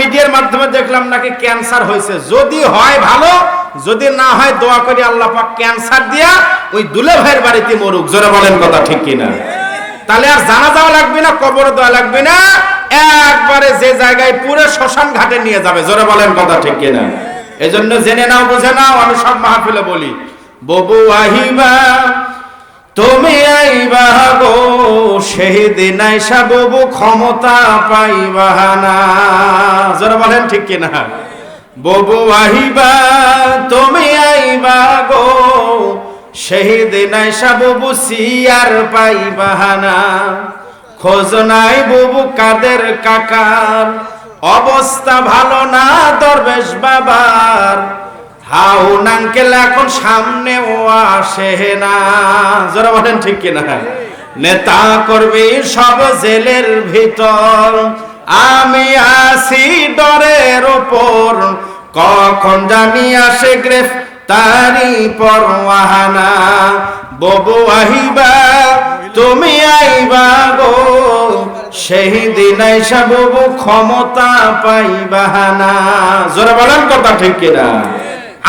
মিডিয়ার মাধ্যমে দেখলাম নাকি ক্যান্সার হয়েছে। যদি হয় ভালো, যদি না হয় দোয়া করি আল্লাহ পাক ক্যান্সার দিয়া ওই দুলে ভাইয়ের বাড়িতে মরুক। জোরে বলেন কথা ঠিক কিনা? তাহলে আর জানা যাওয়া লাগবে না কবর দেওয়া লাগবে না। একবারে যে জায়গায় পুরো শ্মশান ঘাটে নিয়ে যাবে। জোরে বলেন কথা ঠিক কিনা? এজন্য জেনে নাও, বুঝে নাও, আমি সব মাহফিলে বলি। ববু আহিবা তুমি আইবা গো, সেদিন আইসা ববু ক্ষমতা পাইবা না। যারা বলেন ঠিক কিনা? ববু আহিবা, তুমি আইবা গো, সেদিন আইসা ববু সিয়ার পাইবা না। খোঁজ নাই ববু কাদের কাকার, অবস্থা ভালো না দরবেশ বাবার। হাউন আঙ্কেল এখন সামনে ও আসে না। যারা বলেন ঠিক কিনা? নেতা করবি সব জেলের ভিতর। আমি আসি ডরের ওপর। কখন জানি আসে গ্রেফতারি পরওয়ানা ববু আহিবা, তুমি আইবা গো। সেই দিন আইসা ববু ক্ষমতা পাইবা না জোরে বলেন কথা ঠিক কিনা?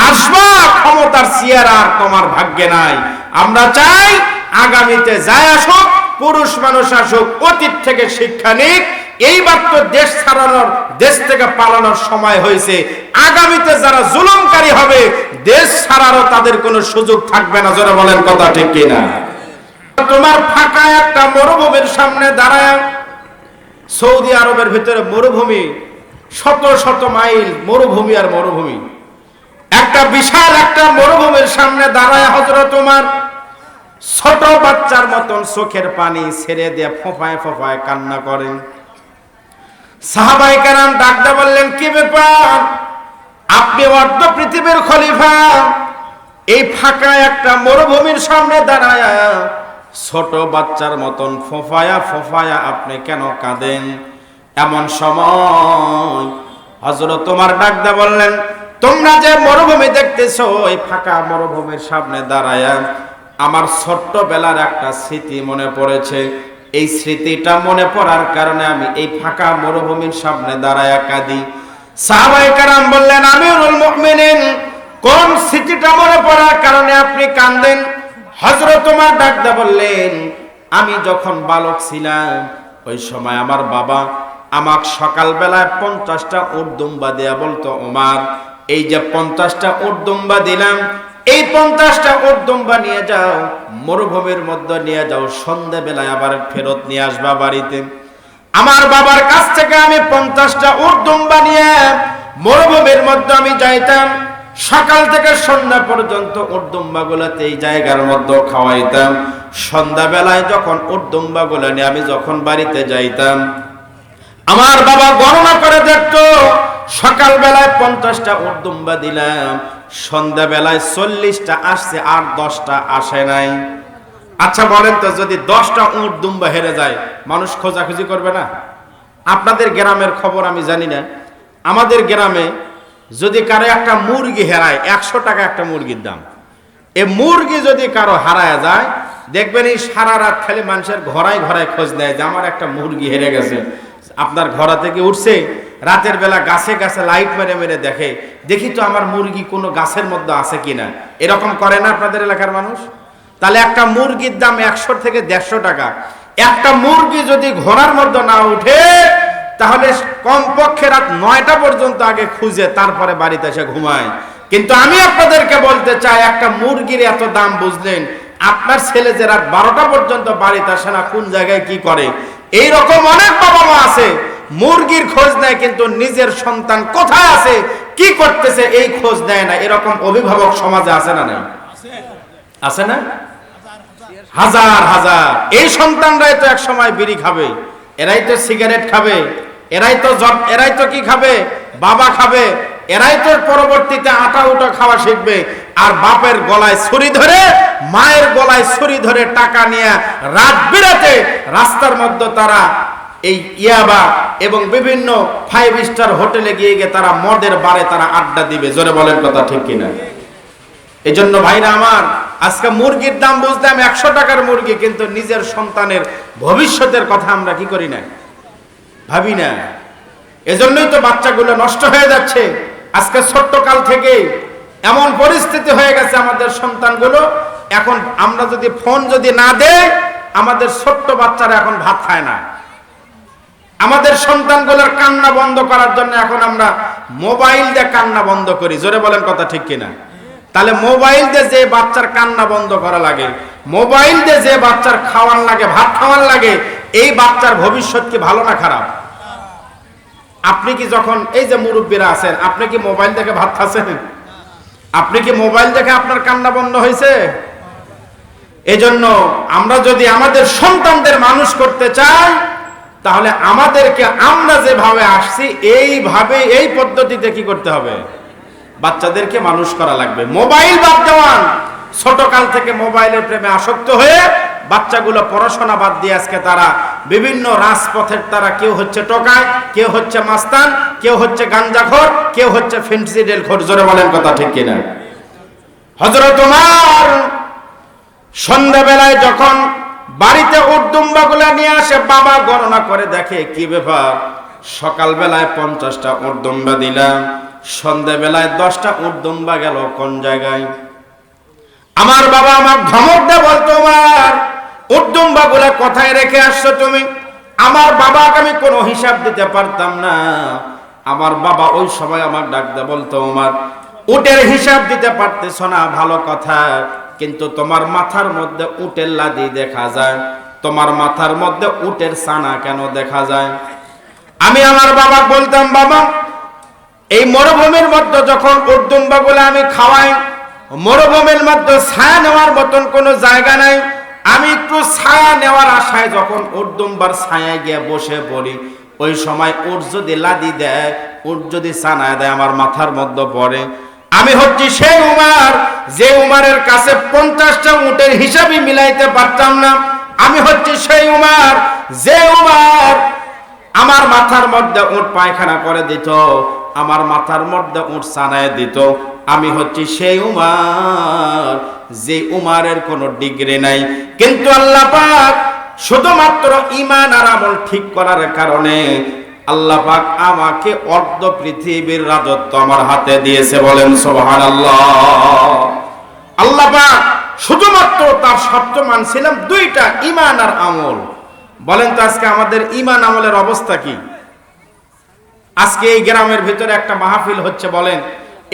আসবা, ক্ষমতার চেয়ার তোমার ভাগ্যে নাই। আমরা চাই আগামীতে আসুক, পুরুষ মানুষ আসুক, অতীত থেকে শিক্ষা নিক। তো দেশ ছাড়ানোর, দেশ থেকে পালানোর সময় হয়েছে। আগামীতে যারা জুলুমকারী হবে, দেশ ছাড়ারও তাদের কোনো সুযোগ থাকবে না যারা বলেন কথা ঠিক কিনা? তোমার ফাঁকা একটা মরুভূমির সামনে দাঁড়ায়। সৌদি আরবের ভিতরে মরুভূমি, শত শত মাইল মরুভূমি আর মরুভূমি। একটা বিশাল একটা মরুভূমির সামনে দাঁড়ায় হজরত তোমার ছোট বাচ্চার মতন চোখের পানি ছেড়ে দিয়ে ফোফায় ফোফায় কান্না করেন। সাহাবাই কারাম ডাকতে বললেন, কি ব্যাপার? আপনি অর্ধ পৃথিবীর খলিফা। এই ফাঁকা একটা মরুভূমির সামনে দাঁড়ায় ছোট বাচ্চার মতন ফোফায়া ফোফায়া আপনি কেন কাঁদেন? এমন সময় হজরত তোমার ডাকতে বললেন তোমরা যে মরুভূমি দেখতেছো এই ফাঁকা মরুভূমির সামনে দাঁড়ায়া আমার ছোট্ট বেলার একটা স্মৃতি মনে পড়েছে। এই স্মৃতিটা মনে পড়ার কারণে আমি এই ফাঁকা মরুভূমির সামনে দাঁড়ায়া কাঁদি। সাহাবাই কারাম বললেন, আমিরুল মুমিনিন, কোন স্মৃতিটা মনে পড়ার কারণে আপনি কান্দেন? হজরত তোমার ডাকদা বললেন, আমি যখন বালক ছিলাম, ওই সময় আমার বাবা আমাক সকালবেলায় পঞ্চাশটা উর্দুম্বা দেয়া বলতো ওমার এই যে পঞ্চাশটা উর্দুম্বা দিলাম, এই পঞ্চাশটা উর্দুম্বা নিয়ে যাও, মরুভূমির মধ্যে নিয়ে যাও সন্ধ্যাবেলায় আবার ফেরত নিয়ে আসবা বাড়িতে। আমার বাবার কাছ থেকে আমি পঞ্চাশটা উর্দুম্বা নিয়ে মরুভূমির মধ্যে আমি যাইতাম, সকাল থেকে সন্ধ্যা পর্যন্ত উর্দুম্বা গুলাতে এই জায়গার মধ্যে খাওয়াইতাম। সন্ধ্যাবেলায় যখন উর্দুম্বা গুলা নিয়ে আমি যখন বাড়িতে যাইতাম, আমার বাবা গণনা করে দেখতো সকাল বেলায় পঞ্চাশটা উর্দুম্বা দিলাম সন্ধ্যা বেলায় চল্লিশটা আসছে, আর দশটা আসে নাই। আচ্ছা বলেন তো, যদি দশটা উঁট দুম্বা হেরে যায়, মানুষ খোঁজাখুঁজি করবে না? আপনাদের গ্রামের খবর আমি জানি না। আমাদের গ্রামে যদি কারও একটা মুরগি হেরায়, একশো টাকা একটা মুরগির দাম। এ মুরগি যদি কারও হারায় যায়, দেখবেন এই সারা রাত খালি মানুষের ঘরায় ঘরায় খোঁজ নেয় যে আমার একটা মুরগি হেরে গেছে। আপনার ঘরা থেকে উঠছে রাতের বেলা গাছে গাছে লাইট মেরে মেরে দেখে, দেখি তো আমার মুরগি কোনো গাছের মধ্যে আছে কিনা। এরকম করে না আপনাদের এলাকার মানুষ? তাহলে একটা মুরগির দাম একশো থেকে দেড়শো টাকা। একটা মুরগি যদি ঘোড়ার মধ্যে না উঠে, তাহলে কমপক্ষে রাত নয়টা পর্যন্ত আগে খুঁজে, তারপরে বাড়িতে এসে ঘুমায়। কিন্তু আমি আপনাদেরকে বলতে চাই, একটা মুরগির এত দাম বুঝলেন, আপনার ছেলে যে রাত বারোটা পর্যন্ত বাড়িতে আসে না, কোন জায়গায় কি করে? এই রকম অনেক বাবা মা আছে মুরগির খোঁজ নেয়, কিন্তু নিজের সন্তান কোথায় আছে, কি করতেছে, এই খোঁজ নেয় না। এরকম অভিভাবক সমাজে আছে না না আছে না? হাজার হাজার। এই সন্তানরাই তো এক সময় বিড়ি খাবে, এরাই তো সিগারেট খাবে, এরাই তো জব- এরাই তো কি খাবে? বাবা খাবে, এরাই তো পরবর্তীতে আটা উটা খাওয়া শিখবে। আর বাপের গলায় ছুরি ধরে, মায়ের গলায় ছুরি ধরে টাকা নিয়ে রাত বিরাতে রাস্তার মধ্যে তারা এই ইয়াবা এবং বিভিন্ন ফাইভ স্টার হোটেলে গিয়ে গিয়ে তারা মদের বারে তারা আড্ডা দিবে। জোরে বলেন কথা ঠিক কিনা? এই জন্য ভাইরা আমার, আজকে মুরগির দাম বুঝতাম একশো টাকার মুরগি, কিন্তু নিজের সন্তানের ভবিষ্যতের কথা আমরা কি করি না? ভাবি না। এজন্যই তো বাচ্চাগুলো নষ্ট হয়ে যাচ্ছে। আজকে ছোট্ট কাল থেকে এমন পরিস্থিতি হয়ে গেছে আমাদের সন্তানগুলো। এখন আমরা যদি ফোন যদি না দেই, আমাদের ছোট্ট বাচ্চারা এখন ভাত খায় না। আমাদের সন্তানগুলোর কান্না বন্ধ করার জন্য এখন আমরা মোবাইল দিয়ে কান্না বন্ধ করি। জোরে বলেন কথা ঠিক কিনা? তাহলে মোবাইল দিয়ে যে বাচ্চার কান্না বন্ধ করা লাগে, মোবাইল দিয়ে যে বাচ্চার খাওয়ান লাগে, ভাত খাওয়ান লাগে, এই বাচ্চার ভবিষ্যৎ কি ভালো না খারাপ? আপনি কি যখন এই যে মুরব্বীরা আছেন, আপনি কি মোবাইল দেখে ভাত খাচ্ছেন? আপনি কি মোবাইল দেখে আপনার কান্না বন্ধ হয়েছে? এজন্য আমরা যদি আমাদের সন্তানদের মানুষ করতে চাই তাহলে আমাদেরকে আমরা যেভাবে আসছি, এইভাবে, এই পদ্ধতিতে কি করতে হবে? বাচ্চাদেরকে মানুষ করা লাগবে। মোবাইল বাদ দেওয়ান। ছোটকাল থেকে মোবাইলের প্রেমে আসক্ত হয়ে বাচ্চাগুলো পড়াশোনা বাদ দিয়ে আজকে তারা বিভিন্ন রাজপথের তারা কেউ হচ্ছে টোকায়, কেউ হচ্ছে মাস্তান, কেউ হচ্ছে গাঞ্জাখোর, কেউ হচ্ছে ফেন্সিডেল খোর। জোরে বলেন কথা ঠিক কিনা? হজরত তোমার সন্ধ্যাবেলায় যখন বাড়িতে উর্দুম্বাগুলা নিয়ে আসে, বাবা গণনা করে দেখে, কি ব্যাপার? সকালবেলায় পঞ্চাশটা উর্দুম্বা দিলাম সন্ধ্যাবেলায় দশটা উর্দুম্বা গেল, কোন জায়গায়? আমার বাবা আমার ধমক দিয়ে বলতো আমার উর্দুম্বা গুলা কোথায় রেখে আসছো তুমি? আমার বাবাকে আমি কোনো হিসাব দিতে পারতাম না। আমার বাবা ওই সময় আমার ডাক দিয়ে বলতো আমার উটের হিসাব দিতে পারতেছ না, ভালো কথা। কিন্তু তোমার মাথার মধ্যে উটের লাদি দেখা যায়। তোমার মাথার মধ্যে উটের সানা কেন দেখা যায়? আমি আমার বাবা বলতাম, বাবা, এই মরুভূমির মধ্যে যখন উর্দুম্বা গুলো আমি খাওয়াই, মরুভূমির মধ্যে ছায়া নেওয়ার মতন কোনো জায়গা নাই। আমি একটু ছায়া নেওয়ার আশায় যখন উর্দুম্বার ছায়ায় গিয়ে বসে পড়ি, ওই সময় উট যদি লাদি দেয়, উট যদি সানায় দেয়, আমার মাথার মধ্যে পড়ে। আমি হচ্ছি সেই উমার, যে উমারের কাছে পঞ্চাশটা উটের হিসাবই মিলাইতে পারতাম না। আমি হচ্ছি সেই উমার, যে উমার আমার মাথার মধ্যে উঠ পায়খানা করে দিত, আমার মাথার মধ্যে উঠ সানায় দিত। আমি হচ্ছি সেই উমার, যে উমারের কোনো ডিগ্রি নাই। কিন্তু আল্লাহ পাক শুধুমাত্র ইমান আর আমল ঠিক করার কারণে আল্লাহ পাক আমাকে অর্ধ পৃথিবীর রাজত্ব আমার হাতে দিয়েছে বলেন সোহান আল্লাহ আল্লাহ পাক শুধুমাত্র তার শর্ত মানছিলাম দুইটা ইমান আর আমল। বলেন তো আজকে আমাদের ইমান আমলের অবস্থা কি? আজকে এই গ্রামের ভিতরে একটা মাহফিল হচ্ছে, বলেন,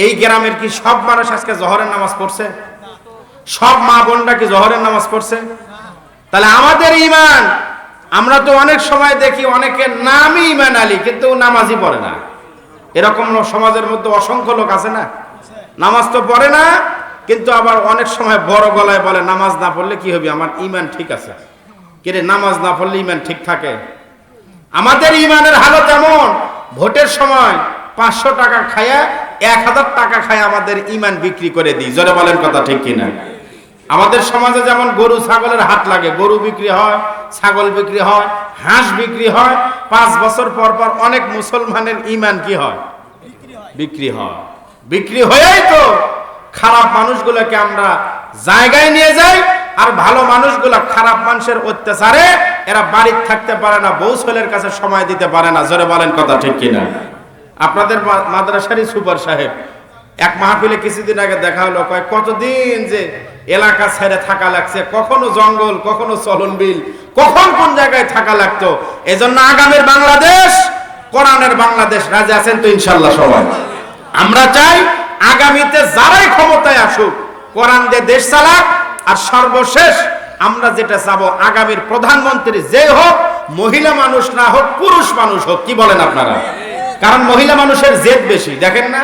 এই গ্রামের কি সব মানুষ আজকে জহরের নামাজ পড়ছে? সব মা বোনরা কি জহরের নামাজ পড়ছে? তাহলে আমাদের ইমান আমরা তো অনেক সময় দেখি অনেকের নামই ইমান আলী, কিন্তু নামাজই পড়ে না। এরকম সমাজের মধ্যে অসংখ্য লোক আছে না? নামাজ তো পড়ে না, কিন্তু আবার অনেক সময় বড় গলায় বলে, নামাজ না পড়লে কি হবে? আমার ইমান ঠিক আছে। কিরে নামাজ না পড়লে ইমান ঠিক থাকে? আমাদের ইমানের হালত এমন, ভোটের সময় পাঁচশো টাকা খায়া এক হাজার টাকা খায় আমাদের ইমান বিক্রি করে দিই। জোরে বলেন কথা ঠিক কিনা? আমাদের সমাজে যেমন গরু, ছাগলের হাট লাগে, গরু বিক্রি হয়, ছাগল বিক্রি হয়, হাঁস বিক্রি হয়, পাঁচ বছর পর পর অনেক মুসলমানের ইমান কি হয়? বিক্রি হয়। বিক্রি হয়েই তো খারাপ মানুষগুলোকে আমরা জায়গায় নিয়ে যাই, আর ভালো মানুষগুলো খারাপ মানুষের অত্যাচারে এরা বাড়িতে থাকতে পারে না, বউ ছেলের কাছে সময় দিতে পারে না। জোরে বলেন কথা ঠিক কিনা? আপনাদের মাদ্রাসারই সুপার সাহেব, এক মাহফিলে কিছুদিন আগে দেখা হলো, কয়, কতদিন যে এলাকা ছেড়ে থাকা লাগছে। কখনো জঙ্গল, কখনো চলন বিল কখন কোন জায়গায় থাকা লাগতো? এজন্য আগামীর বাংলাদেশ, কোরআনের বাংলাদেশ রাজে আছেন তো ইনশাল্লাহ সবাই। আমরা চাই আগামীতে যারাই ক্ষমতায় আসুক, কোরআন দিয়ে দেশ চালাক, আর সর্বশেষ আমরা যেটা চাব, আগামীর প্রধানমন্ত্রী যে হোক, মহিলা মানুষ না হোক, পুরুষ মানুষ হোক, কি বলেন আপনারা? কারণ মহিলা মানুষের জেদ বেশি, দেখেন না?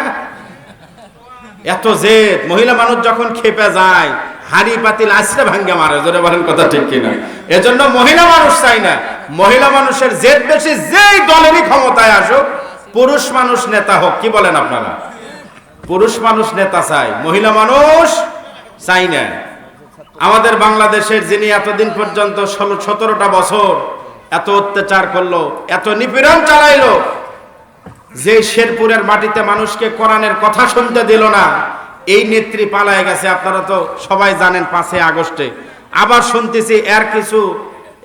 এত জেদ, মহিলা মানুষ যখন খেপে যায়, হাড়ি পাতিল আছড়ে ভাঙ্গে মারে, জোরে বলেন কথা ঠিক কিনা? এজন্য মহিলা মানুষ চাই না, মহিলা মানুষের জেদ বেশি, যেই দলেরই ক্ষমতায় আসুক, পুরুষ মানুষ নেতা হোক, কি বলেন আপনারা? পুরুষ মানুষ নেতা চাই মহিলা মানুষ চাই না। আমাদের বাংলাদেশের যিনি এতদিন পর্যন্ত ষোলো, সতেরোটা বছর এত অত্যাচার করল, এত নিপীড়ন চালাইলো যে শেরপুরের মাটিতে মানুষকে কোরআনের কথা শুনতে দিল না, এই নেত্রী পালায় গেছে। আপনারা তো সবাই জানেন পাঁচই আগস্টে। আবার শুনতেছি এর কিছু,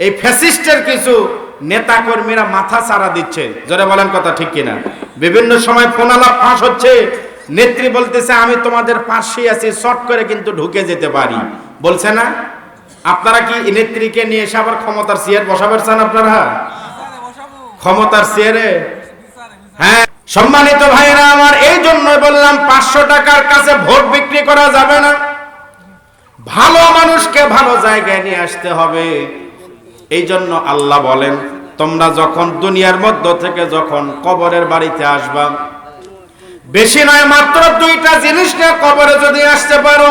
এই ফ্যাসিস্টের কিছু নেতা কর্মীরা মাথা চারা দিচ্ছে। জোরে বলেন কথা ঠিক কিনা? বিভিন্ন সময় ফোনালাপ ফাঁস হচ্ছে। নেত্রী বলতেছে, আমি তোমাদের পাশে আছি, শর্ট করে কিন্তু ঢুকে যেতে পারি। বলছে না? আপনারা কি নেত্রীকে নিয়ে এসে আবার ক্ষমতার চেয়ার বসাবেন আপনারা? ক্ষমতার চেয়ারে? হ্যাঁ সম্মানিত ভাইরা আমার এই জন্য বললাম, পাঁচশো টাকার কাছে ভোট বিক্রি করা যাবে না। ভালো মানুষকে ভালো জায়গায় নিয়ে আসতে হবে। এই জন্য আল্লাহ বলেন, তোমরা যখন দুনিয়ার মধ্য থেকে যখন কবরের বাড়িতে আসবা, বেশি নয়, মাত্র দুইটা জিনিস নিয়ে কবরে যদি আসতে পারো।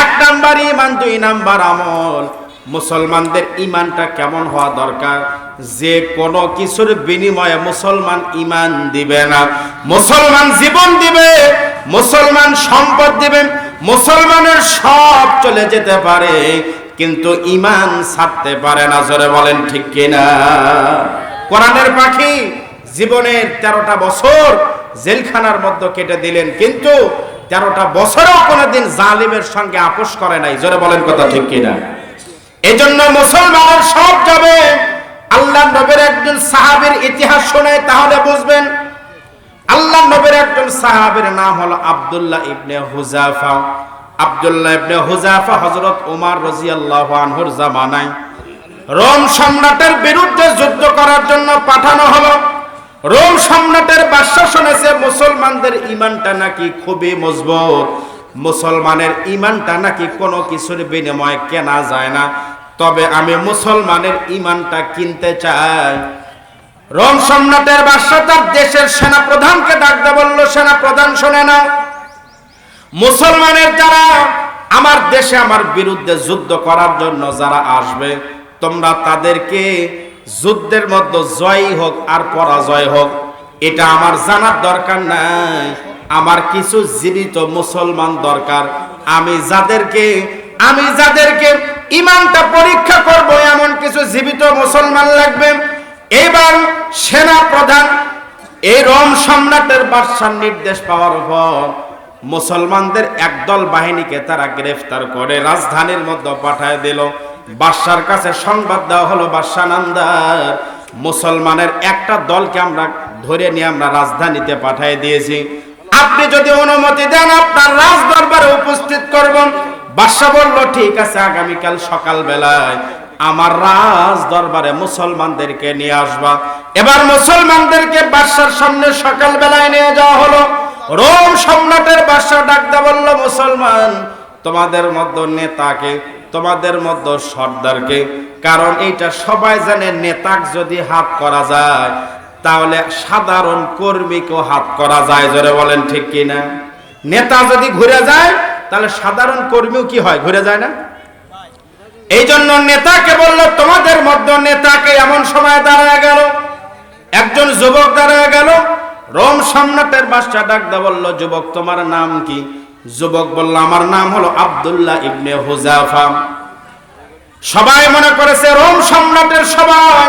এক নাম্বার ইমান, দুই নাম্বার আমল। মুসলমানদের ইমানটা কেমন হওয়া দরকার? যে কোনো কিছুর বিনিময়ে মুসলমান ইমান দিবে না। মুসলমান জীবন দিবে, মুসলমান সম্পদ দিবে, মুসলমানের সব চলে যেতে পারে, কিন্তু ইমান ছাড়তে পারে না। জোরে বলেন ঠিক কিনা? কোরআনের পাখি জীবনের তেরোটা বছর জেলখানার মধ্যে কেটে দিলেন, কিন্তু তেরোটা বছরও কোনোদিন জালিমের সঙ্গে আপোষ করে নাই। জোরে বলেন কথা ঠিক কিনা? এজন্য মুসলমানের সব যাবে আল্লাহ নবীর একজন সাহাবের ইতিহাস শোনায়, তাহলে বুঝবেন আল্লাহ নবীর একজন সাহাবের নাম হলো Abdullah ibn Hudhafa. Abdullah ibn Hudhafa হযরত ওমর রাদিয়াল্লাহু আনহুর জামানায় রোম সম্রাটের বিরুদ্ধে যুদ্ধ করার জন্য পাঠানো হলো। রোম সম্রাটের বাদশা শুনেছে, মুসলমানদের ইমানটা নাকি খুবই মজবুত। মুসলমানের ইমানটা নাকি কোনো কিছুর বিনিময়ে কেনা যায় না। তবে আমি মুসলমানের ইমানটা কিনতে চাই। রোম সম্রাটের বাদশা তার দেশের সেনা প্রধানকে ডাকতে বলল সেনা প্রধান শোনে না। মুসলমানের যারা আমার দেশে আমার বিরুদ্ধে যুদ্ধ করার জন্য যারা আসবে, তোমরা তাদেরকে যুদ্ধের মধ্যে জয় হোক আর পরাজয় হোক। এটা আমার জানার দরকার নাই। আমার কিছু জীবিত মুসলমান দরকার। আমি যাদেরকে আমি যাদেরকে ইমানটা পরীক্ষা করব, এমন কিছু জীবিত মুসলমান লাগবে। এবার সেনা প্রধান, এই রোম সম্রাটের বাদশার নির্দেশ পাওয়ার পর মুসলমানদের একদল বাহিনীকে তারা গ্রেফতার করে রাজধানীর মধ্যে পাঠায় দিল। বাদশার কাছে সংবাদ দেওয়া হলো বাদশা নান্দার, মুসলমানের একটা দলকে আমরা ধরে নিয়ে আমরা রাজধানীতে পাঠিয়ে দিয়েছি। আপনি যদি অনুমতি দেন, আপনার রাজ দরবারে উপস্থিত করবেন বাদশা বলল, ঠিক আছে, আগামীকাল সকাল বেলায় আমার রাজ দরবারে মুসলমানদেরকে নিয়ে আসবা। এবার মুসলমানদেরকে বাদশার সামনে সকাল বেলায় নিয়ে যাওয়া হলো। রোম সম্রাটের বাদশা ডাকতে বলল, মুসলমান, তোমাদের মধ্যে নেতাকে, তোমাদের মধ্যে সর্দারকে, কারণ এইটা সবাই জানে নেতাক যদি হাত করা যায়, তাহলে সাধারণ কর্মীকেও হাত করা যায়। জোরে বলেন, ঠিক কিনা? নেতা যদি ঘুরে যায় তাহলে সাধারণ কর্মীও কি হয়? ঘুরে যায় না? এই জন্য নেতাকে বলল, তোমাদের মধ্যে নেতাকে এমন সময় দাঁড়ায় গেল, একজন যুবক দাঁড়ায় গেল, রোম সম্রাটের বাদশা ডাকদা বলল, যুবক, তোমার নাম কি? যুবক বলল, আমার নাম হলো আব্দুল্লাহ ইবনে হুজাফা। সবাই মনে করেছে রোম সম্রাটের সবাই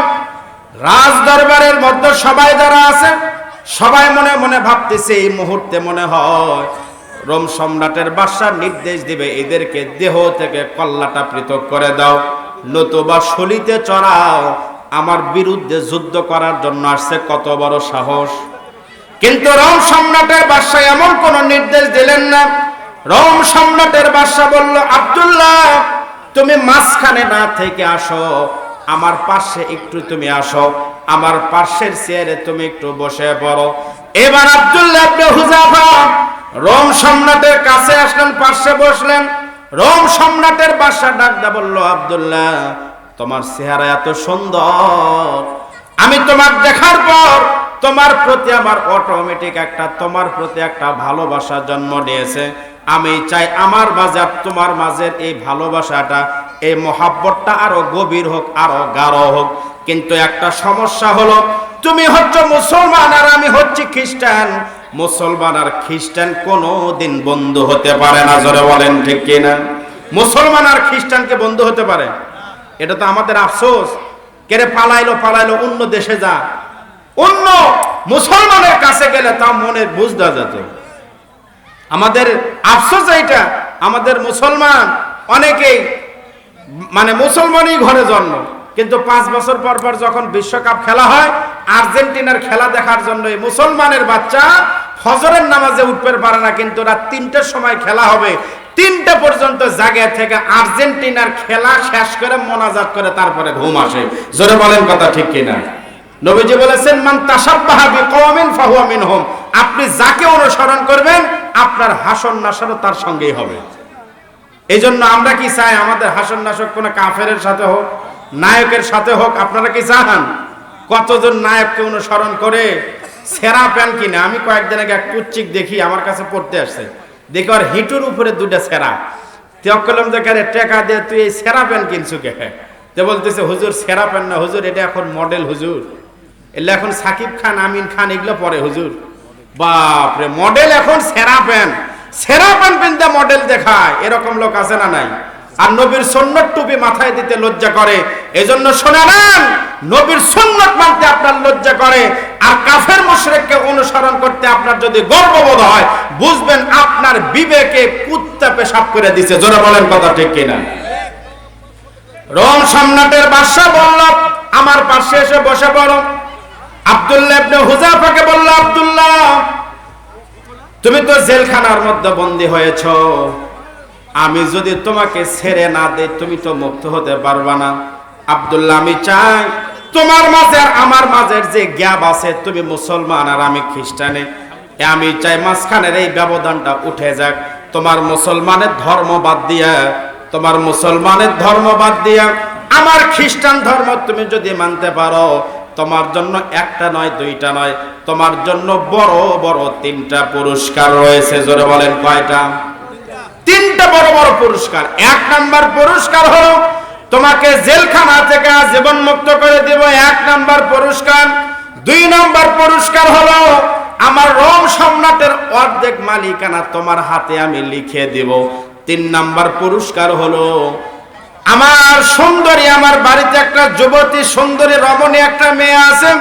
রাজ দরবারের মধ্যে সবাই যারা আছে, সবাই মনে মনে ভাবতেছে, এই মুহূর্তে মনে হয় রোম সম্রাটের বাদশার নির্দেশ দিবে, এদেরকে দেহ থেকে কল্লাটা পৃথক করে দাও। নতুবা শলিতে চড়াও, আমার বিরুদ্ধে যুদ্ধ করার জন্য আসছে কত বড় সাহস। কিন্তু রোম সম্রাটের বাদশাহ এমন কোন নির্দেশ দিলেন না। রোম সম্রাটের বাদশাহ বলল, আব্দুল্লাহ, তুমি মাঝখানে না থেকে আসো। আমার পাশে একটু তুমি আসো, আমার পাশের চেয়ারে তুমি একটু বসে পড়ো। এবার আব্দুল্লাহ হুজাফা রোম সম্রাটের কাছে আসলেন পাশে বসলেন। রোম সম্রাটের বাসা ডাকদা বলল, আব্দুল্লাহ, তোমার চেহারা এত সুন্দর। আমি তোমার দেখার পর তোমার প্রতি আমার অটোমেটিক একটা, তোমার প্রতি একটা ভালোবাসা জন্ম নিয়েছে। আমি চাই আমার মাঝে তোমার মাঝের এই ভালোবাসাটা, এই মহাব্বতটা আরও গভীর হোক, আরও গাঢ় হোক। কিন্তু একটা সমস্যা হলো, তুমি হচ্ছে মুসলমান আর আমি হচ্ছি খ্রিস্টান। মুসলমান আর খ্রিস্টান কোনো দিন বন্ধু হতে পারে না, জোরে বলেন ঠিক কিনা? মুসলমান আর খ্রিস্টানকে বন্ধু হতে পারে? এটা তো আমাদের আফসোস। কেরে পালাইলো পালাইলো, অন্য দেশে যা। অন্য মুসলমানের কাছে গেলে তা মনের বুঝ যেত। আমাদের আফসোস এইটা, আমাদের মুসলমান অনেকেই মানে মুসলমানই ঘরে জন্ম। কিন্তু পাঁচ বছর পর পর যখন বিশ্বকাপ খেলা হয়, আর্জেন্টিনার খেলা দেখার জন্য মুসলমানের বাচ্চা ফজরের নামাজে উঠতে পারে না, কিন্তু রাত তিনটের সময় খেলা হবে। তিনটে পর্যন্ত জায়গা থেকে আর্জেন্টিনার খেলা শেষ করে মোনাজাত করে তারপরে ঘুম আসে। জোরে বলেন কথা ঠিক কিনা? নবীজি বলেছেন, মান তাসাব্বাহা বিকওমিন ফাহুয়া মিনহুম। আপনি যাকে অনুসরণ করবেন, আপনার হাসন নাসরও তার সঙ্গেই হবে। এই জন্য আমরা কি চাই আমাদের হাসন নাসক কোন কাফেরের সাথে হোক? নায়কের সাথে হোক, আপনারা কি চান? কতজন নায়ককে অনুসরণ করে সেরা প্যান কিনে? আমি কয়েকদিন আগে এক কুচ্চিক দেখি, আমার কাছে পড়তে আসছে। দেখি আর হিটুর উপরে দুটা সেরা। তেকলম দেখারে টেকা দিয়ে তুই এই সেরা প্যান কিনছু কে? তে বলতেছে, হুজুর, সেরা প্যান না, হুজুর, এটা এখন মডেল হুজুর। এলে এখন সাকিব খান, আমিন খান, এগুলো পরে হুজুর। বাপরে মডেল এখন সেরা প্যান। সেরা প্যান পিনতে মডেল দেখায়। এরকম লোক আছে না নাই? আর নবীর সন্ন্যত টুপি মাথায় দিতে লজ্জা করে। এজন্য শোনা নেন নবীর সন্ন্যত মানতে আপনার লজ্জা করে, আর কাফের মুশরিককে অনুসরণ করতে আপনার যদি গর্ববোধ হয়, বুঝবেন আপনার বিবেকে কুত্তা পেশাব করে দিছে। জোরে বলেন কথা ঠিক কিনা? রোম সম্রাটের বাদশা বলল, আমার পাশে এসে বসে পড়ো। আব্দুল্লাহ ইবনে হুজাফাকে বলল, আব্দুল্লাহ, তুমি তো জেলখানার মধ্যে বন্দী হয়েছ। আমি যদি তোমাকে ছেড়ে না দেই, তুমি তো মুক্ত হতে পারবা না। আব্দুল্লাহ, আমি চাই তোমার মাঝে আর আমার মাঝের যে গ্যাপ আছে, তুমি মুসলমান আর আমি খ্রিস্টানে। আমি চাই মাঝখানের এই ব্যবধানটা উঠে যাক। তোমার মুসলমানের ধর্ম বাদ দিয়া, তোমার মুসলমানের ধর্ম বাদ দিয়া, আমার খ্রিস্টান ধর্ম তুমি যদি মানতে পারো, তোমার জন্য একটা নয়, দুইটা নয়, তোমার জন্য বড় বড় তিনটা পুরস্কার রয়েছে। জোরে বলেন কয়টা? তিনটা বড় বড় পুরস্কার। এক নাম্বার পুরস্কার হলো, তোমাকে জেলখানা থেকে জীবন মুক্ত করে দেব। এক নাম্বার পুরস্কার। দুই নাম্বার পুরস্কার হলো, আমার রোম সম্রাটের অর্ধেক মালিকানা তোমার হাতে আমি লিখে দেব। তিন নাম্বার পুরস্কার হলো, আমার সুন্দরী, আমার বাড়িতে একটা যুবতী সুন্দরী, রমণী একটা মেয়ে আছে।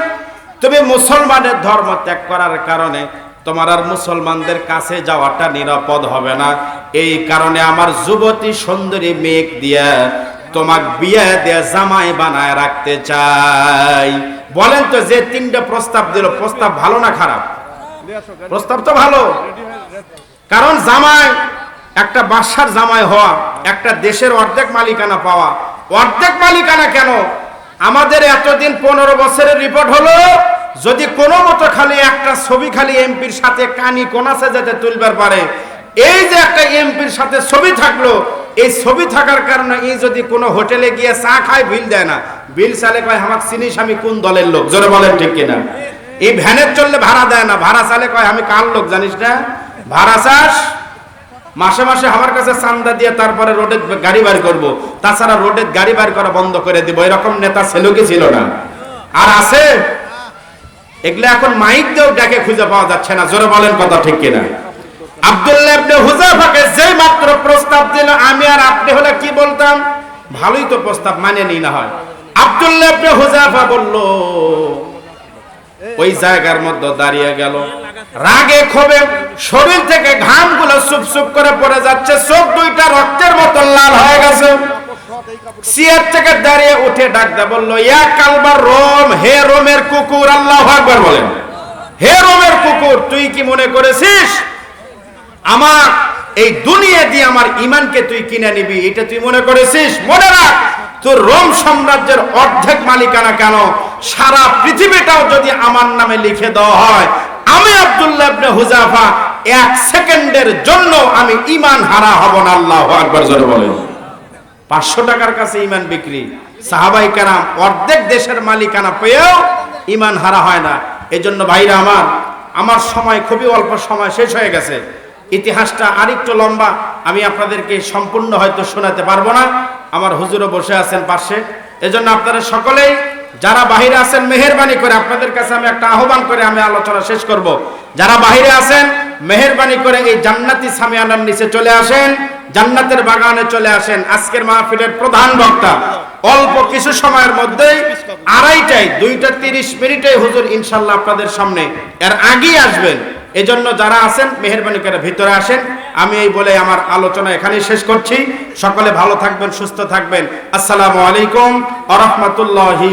তুমি মুসলমানের ধর্ম ত্যাগ করার কারণে তোমার আর মুসলমানদের কাছে যাওয়াটা নিরাপদ হবে না। এই কারণে আমার যুবতী সুন্দরী মেঘ দিয়া তোমাক বিয়ে দিয়ে জামাই বানায় রাখতে চাই। বলেন তো যে তিনটা প্রস্তাব দিল, প্রস্তাব ভালো না খারাপ? প্রস্তাব তো ভালো। কারণ জামাই, একটা বাসার জামাই হওয়া, একটা দেশের অর্ধেক মালিকানা পাওয়া। অর্ধেক মালিকানা কেন? আমাদের এতদিন পনেরো বছরের রিপোর্ট হলো যদি কোনো মতো খালি একটা ছবি খালি এমপির সাথে কানি কোনাসে যাতে তুলবার পারে, এই যে একটা এমপির সাথে ছবি থাকল, এই ছবি থাকার কারণে এই যদি কোনো হোটেলে গিয়ে চা খায়, বিল দেয় না। বিল চালে কয় আমার চিনিস আমি কোন দলের লোক? জোরে বলেন ঠিক কিনা। এই ভ্যানের চললে ভাড়া দেয় না। ভাড়া চালে কয়, আমি কার লোক জানিস না? ভাড়া চাস? মাসে মাসে আমার কাছে চান্দা দিয়ে তারপরে রোডে গাড়ি বার করব। তাছাড়া রোডে গাড়ি বার করা বন্ধ করে দিব। এরকম নেতা ছিল কি ছিল না? আর আছে? এগুলো এখন মাইক দিয়েও ডেকে খুঁজে পাওয়া যাচ্ছে না। জোরে বলেন কথা ঠিক কিনা? আব্দুল্লাহ ইবনে হুযায়ফাকে যে মাত্র প্রস্তাব দিল, আমি আর আপনি হলে কি বলতাম? ভালোই তো প্রস্তাব মানে হয়। ওই জায়গার মধ্যে দাঁড়িয়ে গেল। রাগে ক্ষোভে শরীর থেকে ঘামগুলো সুপ সুপ করে পড়ে যাচ্ছে। চোখ দুইটা রক্তের মতো লাল হয়ে গেছে। সিয়ার থেকে দাঁড়িয়ে উঠে ডাকতে বলল, ইয়া কালবার রোম, হে রোমের কুকুর, আল্লাহ আকবার বলেন। হে রোমের কুকুর, তুই কি মনে করেছিস? আমার এই দুনিয়া দিয়ে আমার ইমানকে তুই কিনে নিবি, এটা তুই মনে করেছিস? মনে রাখ, তোর রোম সাম্রাজ্যের অর্ধেক মালিকানা কেন? সারা পৃথিবীটাও যদি আমার নামে লিখে দেওয়া হয়, আমি আব্দুল্লাহ ইবনে হুজাফা এক সেকেন্ডের জন্য আমি ইমান হারা হব না, আল্লাহ আকবার জোরে বলেন। পাঁচশো টাকার কাছে ইমান বিক্রি। সাহাবাই কারাম অর্ধেক দেশের মালিকানা পেয়েও ইমান হারা হয় না। এজন্য ভাইরা আমার আমার সময় খুবই অল্প সময় শেষ হয়ে গেছে। ইতিহাসটা আরেকটু লম্বা, আমি আপনাদেরকে সম্পূর্ণ হয়তো শোনাতে পারব না। আমার হুজুরও বসে আছেন পাশে। এজন্য আপনারা সকলেই, যারা বাহিরে আছেন, মেহেরবানি করে আপনাদের কাছে আমি একটা আহ্বান করে আমি আলোচনা শেষ করব। যারা বাহিরে আছেন, মেহেরবানি করে এই জান্নাতি সামিয়ানার নিচে চলে আসেন। জান্নাতের বাগানে চলে আসেন আজকের মাহফিলের প্রধান বক্তা। অল্প কিছু সময়ের মধ্যেই আড়াইটায়, দুইটা তিরিশ মিনিটে হুজুর ইনশাল্লাহ আপনাদের সামনে এর আগেই আসবেন। এজন্য যারা আছেন, মেহেরবানি করে ভিতরে আসেন। আমি এই বলে আমার আলোচনা এখানেই শেষ করছি। সকলে ভালো থাকবেন, সুস্থ থাকবেন। আসসালামু আলাইকুম আ রহমতুল্লাহি